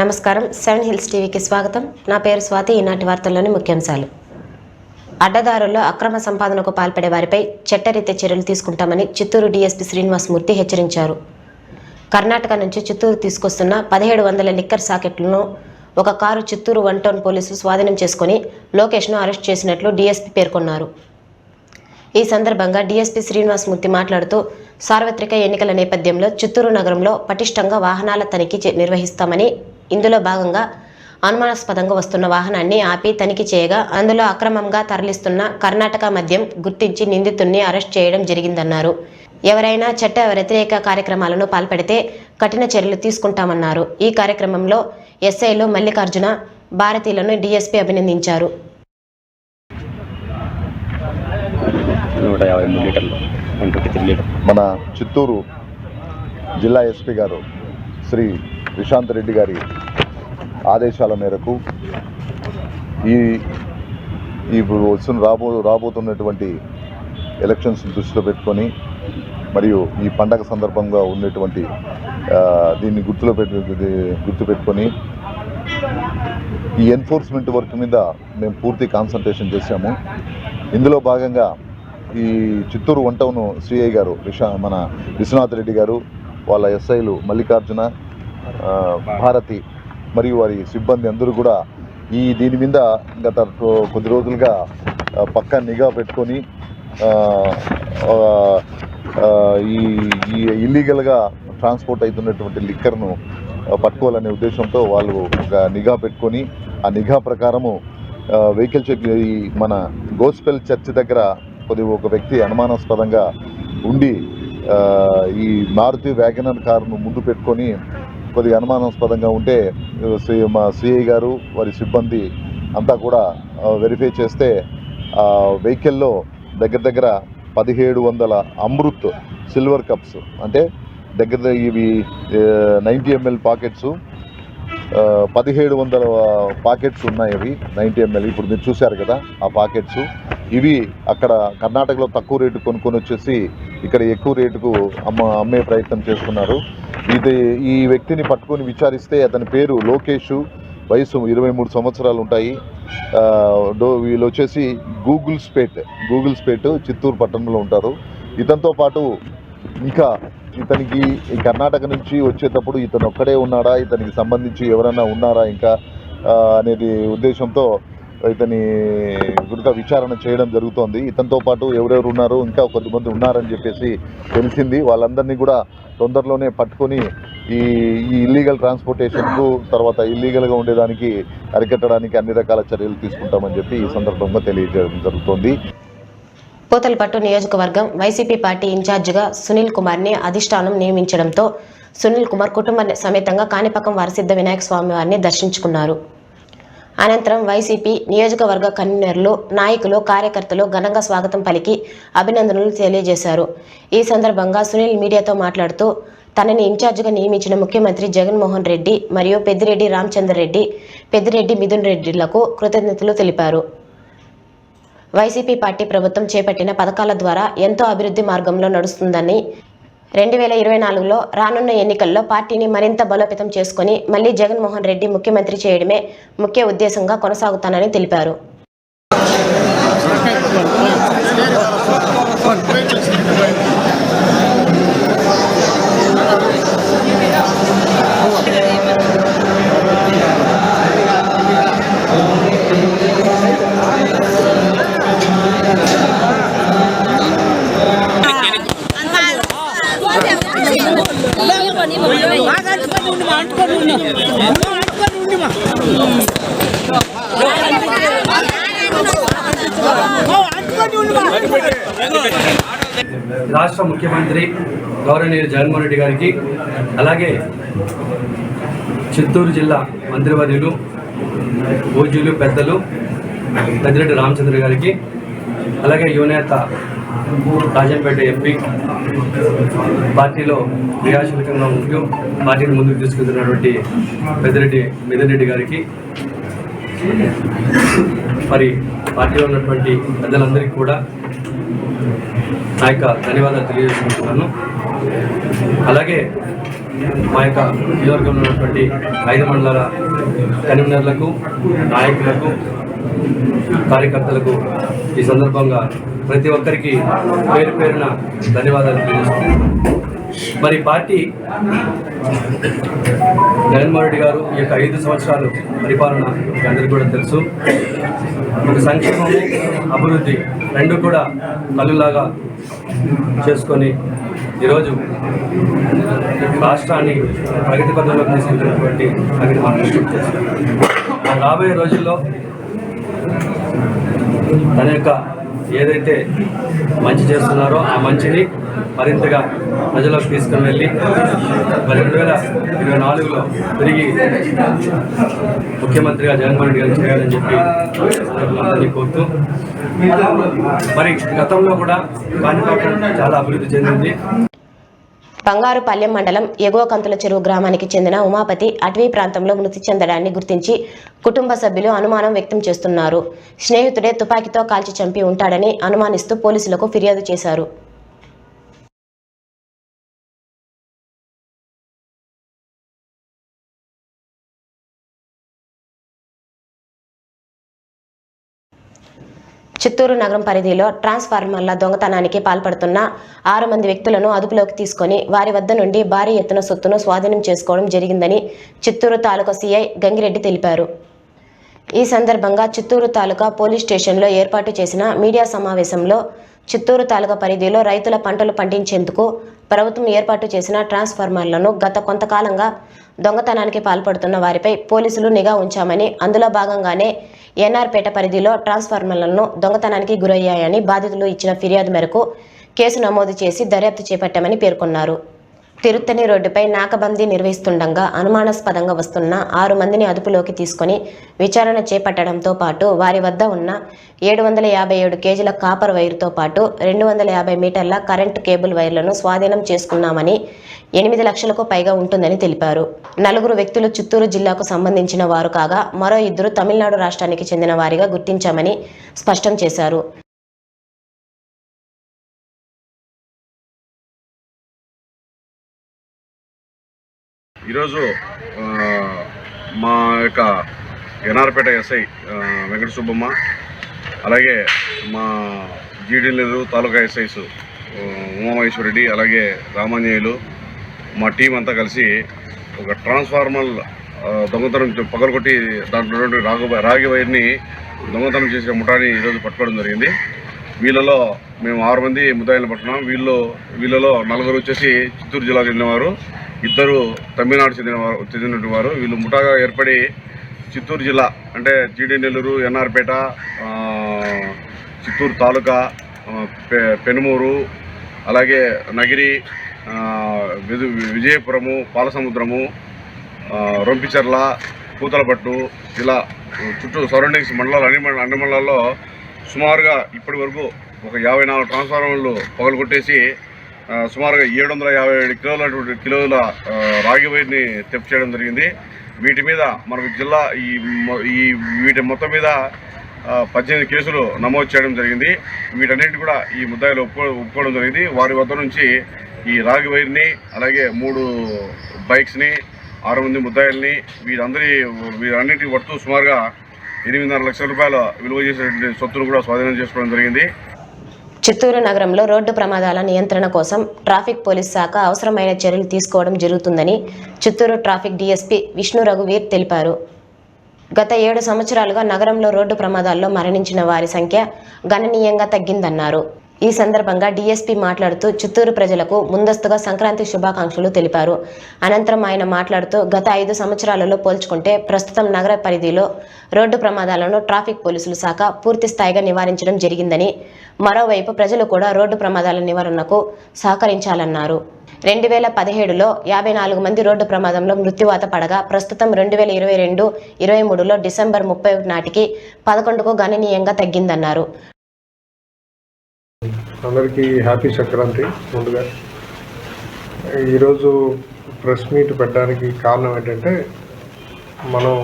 నమస్కారం. Seven hills టీవీకి స్వాగతం. నా పేరు స్వాతి. ఈనాటి వార్తల్లోని ముఖ్యాంశాలు. అడ్డదారుల్లో అక్రమ సంపాదనకు పాల్పడే వారిపై చట్టరీత్యా చర్యలు తీసుకుంటామని చిత్తూరు డీఎస్పీ శ్రీనివాసమూర్తి హెచ్చరించారు. కర్ణాటక నుంచి చిత్తూరు తీసుకొస్తున్న పదిహేడు వందల లిక్కర్ సాకెట్లను ఒక కారు చిత్తూరు వన్ టౌన్ పోలీసులు స్వాధీనం చేసుకుని లోకేష్ను అరెస్ట్ చేసినట్లు డీఎస్పీ పేర్కొన్నారు. ఈ సందర్భంగా డీఎస్పీ శ్రీనివాసమూర్తి మాట్లాడుతూ సార్వత్రిక ఎన్నికల నేపథ్యంలో చిత్తూరు నగరంలో పటిష్టంగా వాహనాల తనిఖీ నిర్వహిస్తామని ఇందులో భాగంగా అనుమానాస్పదంగా వస్తున్న వాహనాన్ని ఆపి తనిఖీ చేయగా అందులో అక్రమంగా తరలిస్తున్న కర్ణాటక మద్యం గుర్తించి నిందితుడిని అరెస్ట్ చేయడం జరిగిందన్నారు. ఎవరైనా చట్ట వ్యతిరేక కార్యక్రమాలను పాల్పడితే కఠిన చర్యలు తీసుకుంటామన్నారు. ఈ కార్యక్రమంలో ఎస్ఐలు మల్లికార్జున భారతీయులను డీఎస్పీ అభినందించారు. మన చిత్తూరు జిల్లా ఎస్పీ గారు శ్రీ విశాంత్ రెడ్డి గారి ఆదేశాల మేరకు ఈ ఇప్పుడు వస్తున్న రాబో రాబోతున్నటువంటి ఎలక్షన్స్ దృష్టిలో పెట్టుకొని మరియు ఈ పండగ సందర్భంగా ఉన్నటువంటి దీన్ని గుర్తులో పెట్టు గుర్తు పెట్టుకొని ఈ ఎన్ఫోర్స్మెంట్ వర్క్ మీద మేము పూర్తి కాన్సన్ట్రేషన్ చేశాము. ఇందులో భాగంగా ఈ చిత్తూరు వన్ టౌన్ సిఐ గారు విశా మన విశ్వనాథ్ రెడ్డి గారు వాళ్ళ ఎస్ఐలు మల్లికార్జున భారతి మరియు వారి సిబ్బంది అందరూ కూడా ఈ దీని మీద గత కొద్ది రోజులుగా పక్క పక్కా నిఘా పెట్టుకొని ఈ ఈ ఇల్లీగల్గా ట్రాన్స్పోర్ట్ అవుతున్నటువంటి లిక్కర్ను పట్టుకోవాలనే ఉద్దేశంతో వాళ్ళు ఒక నిఘా పెట్టుకొని ఆ నిఘా ప్రకారము వెహికల్ చెక్ ఈ మన గోస్పెల్ చర్చ్ దగ్గర కొద్ది ఒక వ్యక్తి అనుమానాస్పదంగా ఉండి ఈ మారుతి వ్యాగనర్ కారును ముందు పెట్టుకొని కొద్దిగా అనుమానాస్పదంగా ఉంటే శ్రీ మా సిఐ గారు వారి సిబ్బంది అంతా కూడా వెరిఫై చేస్తే వెహికల్లో దగ్గర దగ్గర పదిహేడు వందల అమృత్ సిల్వర్ కప్స్ అంటే దగ్గర దగ్గర ఇవి నైంటీ ఎంఎల్ పాకెట్స్ పదిహేడు వందల పాకెట్స్ ఉన్నాయి అవి నైంటీ ఎంఎల్. ఇప్పుడు మీరు చూశారు కదా ఆ పాకెట్స్. ఇవి అక్కడ కర్ణాటకలో తక్కువ రేటు కొనుక్కొని వచ్చేసి ఇక్కడ ఎక్కువ రేటుకు అమ్మ అమ్మే ప్రయత్నం చేస్తున్నారు. ఇది ఈ వ్యక్తిని పట్టుకొని విచారిస్తే అతని పేరు లోకేష్. వయసు ఇరవై మూడు సంవత్సరాలు ఉంటాయి. డో వీళ్ళు వచ్చేసి గూగుల్ స్పేట్ గూగుల్ స్పేట్ చిత్తూరు పట్టణంలో ఉంటారు. ఇతనితో పాటు ఇంకా ఇతనికి ఈ కర్ణాటక నుంచి వచ్చేటప్పుడు ఇతను ఒక్కడే ఉన్నాడా? ఇతనికి సంబంధించి ఎవరైనా ఉన్నారా ఇంకా? అనేది ఉద్దేశంతో ఇతని గురిగా విచారణ చేయడం జరుగుతోంది. ఇతనితో పాటు ఎవరెవరు ఉన్నారు? ఇంకా కొంతమంది ఉన్నారని చెప్పేసి తెలిసింది. వాళ్ళందరినీ కూడా తొందరలోనే పట్టుకొని ఈ ఈ ఇల్లీగల్ ట్రాన్స్పోర్టేషన్కు తర్వాత ఇల్లీగల్గా ఉండేదానికి అరికట్టడానికి అన్ని రకాల చర్యలు తీసుకుంటామని చెప్పి ఈ సందర్భంగా తెలియజేయడం జరుగుతోంది. పూతలపట్టు నియోజకవర్గం వైసీపీ పార్టీ ఇన్ఛార్జిగా సునీల్ కుమార్ని అధిష్టానం నియమించడంతో సునీల్ కుమార్ కుటుంబ సమేతంగా కాణిపాకం వారసిద్ధ వినాయక స్వామి వారిని దర్శించుకున్నారు. అనంతరం వైసీపీ నియోజకవర్గ కన్వీనర్లు నాయకులు కార్యకర్తలు ఘనంగా స్వాగతం పలికి అభినందనలు తెలియజేశారు. ఈ సందర్భంగా సునీల్ మీడియాతో మాట్లాడుతూ తనని ఇన్ఛార్జిగా నియమించిన ముఖ్యమంత్రి జగన్మోహన్ రెడ్డి మరియు పెద్దిరెడ్డి రామచంద్ర రెడ్డి పెద్దిరెడ్డి మిథున్ రెడ్డిలకు కృతజ్ఞతలు తెలిపారు. వైసీపీ పార్టీ ప్రభుత్వం చేపట్టిన పథకాల ద్వారా ఎంతో అభివృద్ధి మార్గంలో నడుస్తుందని రెండు వేల ఇరవై నాలుగులో రానున్న ఎన్నికల్లో పార్టీని మరింత బలోపేతం చేసుకుని మళ్ళీ జగన్మోహన్ రెడ్డి ముఖ్యమంత్రి చేయడమే ముఖ్య ఉద్దేశంగా కొనసాగుతానని తెలిపారు. రాష్ట్ర ముఖ్యమంత్రి గౌరవనీయులు జగన్మోహన్ రెడ్డి గారికి అలాగే చిత్తూరు జిల్లా మంత్రివర్యులు పూజ్యులు పెద్దలు పెద్దిరెడ్డి రామచంద్ర గారికి అలాగే యువనేత రాజంపేట ఎంపీ. పార్టీలో క్రియాశీలకంగా ఉంటూ పార్టీని ముందుకు తీసుకెళ్తున్నటువంటి పెద్దిరెడ్డి మిథున్ రెడ్డి గారికి. మరి పార్టీలో ఉన్నటువంటి పెద్దలందరికీ కూడా నా యొక్క ధన్యవాదాలు తెలియజేసుకుంటున్నాను. అలాగే మా యొక్క నియోజకవర్గంలో ఉన్నటువంటి ఐదు మండలాల కన్వీనర్లకు నాయకులకు కార్యకర్తలకు ఈ సందర్భంగా ప్రతి ఒక్కరికి పేరు పేరున ధన్యవాదాలు తెలియజేస్తున్నాను. మరి పార్టీ జగన్మోహన్ రెడ్డి గారు ఈ యొక్క ఐదు సంవత్సరాలు పరిపాలన మీ అందరికీ కూడా తెలుసు. ఒక సంక్షేమము అభివృద్ధి రెండు కూడా కళ్ళులాగా చేసుకొని ఈరోజు రాష్ట్రాన్ని ప్రగతి పథంలోకి తీసుకెళ్ళినటువంటి అక్కడ మనం రాబోయే రోజుల్లో తన యొక్క ఏదైతే మంచి చేస్తున్నారో ఆ మంచిని మరింతగా ప్రజలకు తీసుకుని వెళ్ళి మరి రెండు వేల ఇరవై నాలుగులో తిరిగి ముఖ్యమంత్రిగా జగన్మోహన్ రెడ్డి గారు చేయాలని చెప్పి అందరినీ కోరుతూ మరి గతంలో కూడా కాణిపాకం చాలా అభివృద్ధి చెందింది. బంగారుపాలెం మండలం ఎగువ కంతుల చెరువు గ్రామానికి చెందిన ఉమాపతి అటవీ ప్రాంతంలో మృతి చెందడాన్ని గుర్తించి కుటుంబ సభ్యులు అనుమానం వ్యక్తం చేస్తున్నారు. స్నేహితుడే తుపాకీతో కాల్చి చంపి ఉంటాడని అనుమానిస్తూ పోలీసులకు ఫిర్యాదు చేశారు. చిత్తూరు నగరం పరిధిలో ట్రాన్స్ఫార్మర్ల దొంగతనానికి పాల్పడుతున్న ఆరు మంది వ్యక్తులను అదుపులోకి తీసుకొని వారి వద్ద నుండి భారీ ఎత్తున సొత్తును స్వాధీనం చేసుకోవడం జరిగిందని చిత్తూరు తాలూకా సీఐ గంగిరెడ్డి తెలిపారు. ఈ సందర్భంగా చిత్తూరు తాలూకా పోలీస్ స్టేషన్లో ఏర్పాటు చేసిన మీడియా సమావేశంలో చిత్తూరు తాలూకా పరిధిలో రైతుల పంటలు పండించేందుకు ప్రభుత్వం ఏర్పాటు చేసిన ట్రాన్స్ఫార్మర్లను గత కొంతకాలంగా దొంగతనానికి పాల్పడుతున్న వారిపై పోలీసులు నిఘా ఉంచామని అందులో భాగంగానే ఎన్ఆర్పేట పరిధిలో ట్రాన్స్ఫార్మర్లను దొంగతనానికి గురయ్యాయని బాధితులు ఇచ్చిన ఫిర్యాదు మేరకు కేసు నమోదు చేసి దర్యాప్తు చేపట్టామని పేర్కొన్నారు. తిరుత్తని రోడ్డుపై నాకబందీ నిర్వహిస్తుండగా అనుమానాస్పదంగా వస్తున్న ఆరు మందిని అదుపులోకి తీసుకొని విచారణ చేపట్టడంతో పాటు వారి వద్ద ఉన్న ఏడు వందల యాభై ఏడు కేజీల కాపర్ వైర్తో పాటు రెండు వందల యాభై మీటర్ల కరెంటు కేబుల్ వైర్లను స్వాధీనం చేసుకున్నామని ఎనిమిది లక్షలకు పైగా ఉంటుందని తెలిపారు. నలుగురు వ్యక్తులు చిత్తూరు జిల్లాకు సంబంధించిన వారు కాగా మరో ఇద్దరు తమిళనాడు రాష్ట్రానికి చెందిన వారిగా గుర్తించామని స్పష్టం చేశారు. ఈరోజు మా యొక్క ఎన్ఆర్పేట ఎస్ఐ వెంకట సుబ్బమ్మ అలాగే మా జీడీలు తాలూకా ఎస్ఐస్ ఉమామహేశ్వరరెడ్డి అలాగే రామాంజనేయులు మా టీం అంతా కలిసి ఒక ట్రాన్స్ఫార్మర్ దొంగతనం పగలగొట్టి దాంట్లో ఉన్నటువంటి రాగు రాగి వైర్ని దొంగతనం చేసిన ముఠాని ఈరోజు పట్టుకోవడం జరిగింది. వీళ్ళలో మేము ఆరు మంది ముద్దాయిలు పట్టుకున్నాం. వీళ్ళు వీళ్ళలో నలుగురు వచ్చేసి చిత్తూరు జిల్లాకు చెందినవారు. ఇద్దరు తమిళనాడు చెందినవారు చెందినటువంటి వారు. వీళ్ళు ముఠాగా ఏర్పడి చిత్తూరు జిల్లా అంటే జీడి నెల్లూరు ఎన్ఆర్పేట చిత్తూరు తాలూకా పె- పెనుమూరు అలాగే నగిరి విజయపురము పాలసముద్రము రొంపిచర్ల రొంపిచెర్ల ఇలా చుట్టూ సరౌండింగ్స్ మండలాలు అన్ని మండల అన్ని మండలాల్లో సుమారుగా ఇప్పటి వరకు ఒక యాభై నాలుగు ట్రాన్స్ఫార్మర్లు పగలగొట్టేసి సుమారుగా ఏడు వందల యాభై ఏడు కిలోల కిలోల రాగి వైర్ని తెప్పు చేయడం జరిగింది. వీటి మీద మనకు జిల్లా ఈ ఈ వీటి మొత్తం మీద పద్దెనిమిది కేసులు నమోదు చేయడం జరిగింది. వీటన్నిటి కూడా ఈ ముద్దాయిలు ఒప్పుకో ఒప్పుకోవడం జరిగింది. వారి వద్ద నుంచి ఈ రాగి వైర్ని అలాగే మూడు బైక్స్ని ఆరు మంది ముద్దాయిల్ని వీరందరి వీరన్నింటి వర్తు సుమారుగా ఎనిమిదిన్నర లక్షల రూపాయల విలువ చేసే సొత్తును కూడా స్వాధీనం చేసుకోవడం జరిగింది. చిత్తూరు నగరంలో రోడ్డు ప్రమాదాల నియంత్రణ కోసం ట్రాఫిక్ పోలీస్ శాఖ అవసరమైన చర్యలు తీసుకోవడం జరుగుతుందని చిత్తూరు ట్రాఫిక్ డీఎస్పీ విష్ణు రఘువీర్ తెలిపారు. గత ఏడు సంవత్సరాలుగా నగరంలో రోడ్డు ప్రమాదాల్లో మరణించిన వారి సంఖ్య గణనీయంగా తగ్గిందన్నారు. ఈ సందర్భంగా డీఎస్పీ మాట్లాడుతూ చిత్తూరు ప్రజలకు ముందస్తుగా సంక్రాంతి శుభాకాంక్షలు తెలిపారు. అనంతరం ఆయన మాట్లాడుతూ గత ఐదు సంవత్సరాలలో పోల్చుకుంటే ప్రస్తుతం నగర పరిధిలో రోడ్డు ప్రమాదాలను ట్రాఫిక్ పోలీసులు శాఖ పూర్తి స్థాయిగా నివారించడం జరిగిందని మరోవైపు ప్రజలు కూడా రోడ్డు ప్రమాదాల నివారణకు సహకరించాలన్నారు. రెండు వేల పదిహేడులో యాభై నాలుగు మంది రోడ్డు ప్రమాదంలో మృత్యువాత పడగా ప్రస్తుతం రెండు వేల ఇరవై రెండు ఇరవై మూడులో డిసెంబర్ ముప్పై నాటికి పదకొండుకు గణనీయంగా తగ్గిందన్నారు. అందరికీ హ్యాపీ సంక్రాంతి ముందుగా. ఈరోజు ప్రెస్ మీట్ పెట్టడానికి కారణం ఏంటంటే మనం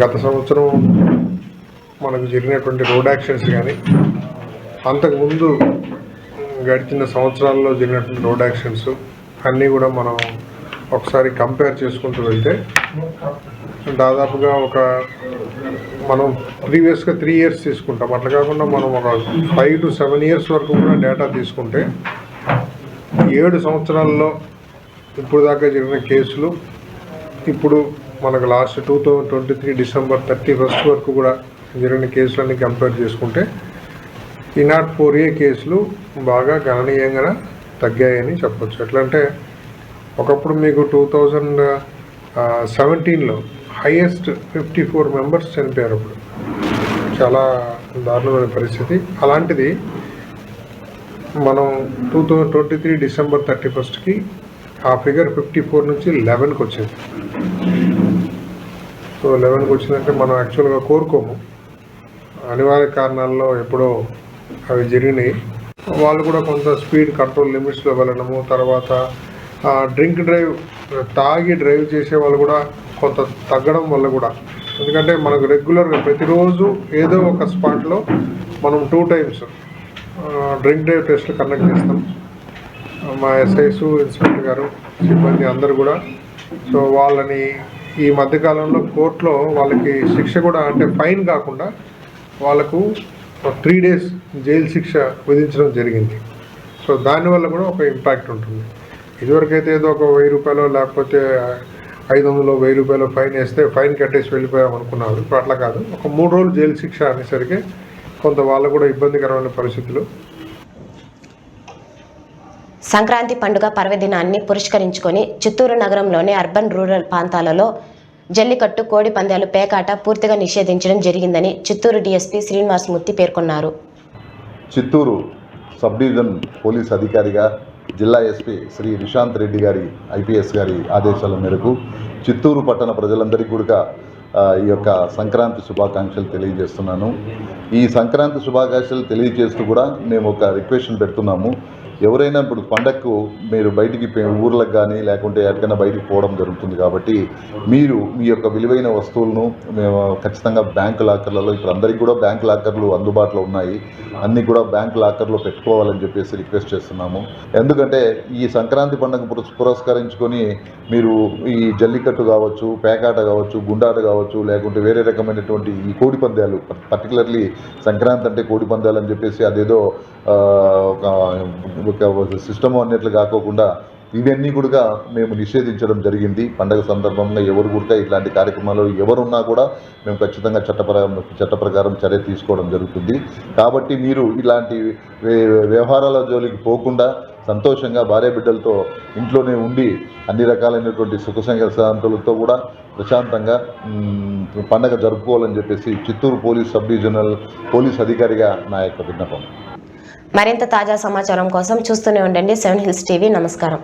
గత సంవత్సరం మనకు జరిగినటువంటి రోడ్ యాక్సిడెంట్స్ కానీ అంతకుముందు గడిచిన సంవత్సరాల్లో జరిగినటువంటి రోడ్ యాక్సిడెంట్స్ అన్నీ కూడా మనం ఒకసారి కంపేర్ చేసుకుంటూ వెళ్తే దాదాపుగా ఒక మనం ప్రీవియస్గా త్రీ ఇయర్స్ తీసుకుంటాం. అట్లా కాకుండా మనం ఒక ఫైవ్ టు సెవెన్ ఇయర్స్ వరకు కూడా డేటా తీసుకుంటే ఏడు సంవత్సరాల్లో ఇప్పుడు దాకా జరిగిన కేసులు ఇప్పుడు మనకు last two thousand twenty three December thirty first వరకు కూడా జరిగిన కేసులన్నీ కంపేర్ చేసుకుంటే ఈనాట్ ఫోర్ ఏ కేసులు బాగా గణనీయంగా తగ్గాయని చెప్పొచ్చు. ఎట్లా అంటే ఒకప్పుడు మీకు టూ థౌజండ్ సెవెంటీన్లో హైయెస్ట్ ఫిఫ్టీ ఫోర్ మెంబర్స్ చనిపోయారు అప్పుడు. చాలా దారుణమైన పరిస్థితి. అలాంటిది మనం two thousand twenty three December thirty ఫస్ట్కి ఆ ఫిగర్ ఫిఫ్టీ ఫోర్ నుంచి లెవెన్కి వచ్చింది. సో లెవెన్కి వచ్చిందంటే మనం యాక్చువల్గా కోరుకోము. అనివార్య కారణాల్లో ఎప్పుడో అవి జరిగినాయి. వాళ్ళు కూడా కొంత స్పీడ్ కంట్రోల్ లిమిట్స్లో వెళ్ళడము తర్వాత డ్రింక్ డ్రైవ్ తాగి డ్రైవ్ చేసే వాళ్ళు కూడా కొంత తగ్గడం వల్ల కూడా. ఎందుకంటే మనకు రెగ్యులర్గా ప్రతిరోజు ఏదో ఒక స్పాట్లో మనం టూ టైమ్స్ డ్రింక్ డ్రైవ్ టెస్ట్లు కండక్ట్ చేస్తాం. మా ఎస్ఐసు ఇన్స్పెక్టర్ గారు సిబ్బంది అందరు కూడా. సో వాళ్ళని ఈ మధ్యకాలంలో కోర్టులో వాళ్ళకి శిక్ష కూడా అంటే ఫైన్ కాకుండా వాళ్ళకు త్రీ డేస్ జైలు శిక్ష విధించడం జరిగింది. సో దానివల్ల కూడా ఒక ఇంపాక్ట్ ఉంటుంది. ఇదివరకైతే ఏదో ఒక వెయ్యి రూపాయలు లేకపోతే ఐదు వందలు వెయ్యి రూపాయలు ఫైన్ వేస్తే ఫైన్ కట్టేసి వెళ్ళిపోయాం అనుకున్నారు. ఇప్పుడు అట్లా కాదు. ఒక మూడు రోజులు జైలు శిక్ష అనేసరికి కొంత వాళ్ళకు కూడా ఇబ్బందికరమైన పరిస్థితులు. సంక్రాంతి పండుగ పర్వదినాన్ని పురస్కరించుకొని చిత్తూరు నగరంలోని అర్బన్ రూరల్ ప్రాంతాలలో జల్లికట్టు కోడి పందాలు పేకాట పూర్తిగా నిషేధించడం జరిగిందని చిత్తూరు డీఎస్పీ శ్రీనివాసమూర్తి పేర్కొన్నారు. చిత్తూరు సబ్ డివిజన్ పోలీస్ అధికారిగా జిల్లా ఎస్పీ శ్రీ నిశాంత్ రెడ్డి గారి ఐపీఎస్ గారి ఆదేశాల మేరకు చిత్తూరు పట్టణ ప్రజలందరికీ కూడా ఈ యొక్క సంక్రాంతి శుభాకాంక్షలు తెలియజేస్తున్నాను. ఈ సంక్రాంతి శుభాకాంక్షలు తెలియజేస్తూ కూడా మేము ఒక రిక్వెస్ట్ పెడుతున్నాము. ఎవరైనా ఇప్పుడు పండగకు మీరు బయటికి ఊర్లకు కానీ లేకుంటే ఎక్కడికైనా బయటికి పోవడం జరుగుతుంది కాబట్టి మీరు మీ యొక్క విలువైన వస్తువులను మేము ఖచ్చితంగా బ్యాంకు లాకర్లలో ఇప్పుడు అందరికీ కూడా బ్యాంక్ లాకర్లు అందుబాటులో ఉన్నాయి. అన్నీ కూడా బ్యాంక్ లాకర్లో పెట్టుకోవాలని చెప్పేసి రిక్వెస్ట్ చేస్తున్నాము. ఎందుకంటే ఈ సంక్రాంతి పండుగ పురస్- పురస్కరించుకొని మీరు ఈ జల్లికట్టు కావచ్చు పేకాట కావచ్చు గుండాట కావచ్చు లేకుంటే వేరే రకమైనటువంటి ఈ కోడి పందాలు పర్టికులర్లీ సంక్రాంతి అంటే కోడి పందాలు అని చెప్పేసి అదేదో ఒక ఒక సిస్టమ్ అన్నట్లు కాకోకుండా ఇవన్నీ కూడా మేము నిషేధించడం జరిగింది. పండగ సందర్భంగా ఎవరు కూడా ఇట్లాంటి కార్యక్రమాలు ఎవరున్నా కూడా మేము ఖచ్చితంగా చట్టప్రకారం చట్ట ప్రకారం చర్య తీసుకోవడం జరుగుతుంది. కాబట్టి మీరు ఇలాంటి వ్య- వ్యవహారాల జోలికి పోకుండా సంతోషంగా భార్య బిడ్డలతో ఇంట్లోనే ఉండి అన్ని రకాలైనటువంటి సుఖ శాంతులతో కూడా ప్రశాంతంగా పండగ జరుపుకోవాలని చెప్పేసి Chittoor police sub divisional police అధికారిగా నా యొక్క విన్నపం. మరింత తాజా సమాచారం కోసం చూస్తూనే ఉండండి సెవెన్ హిల్స్ టీవీ. నమస్కారం.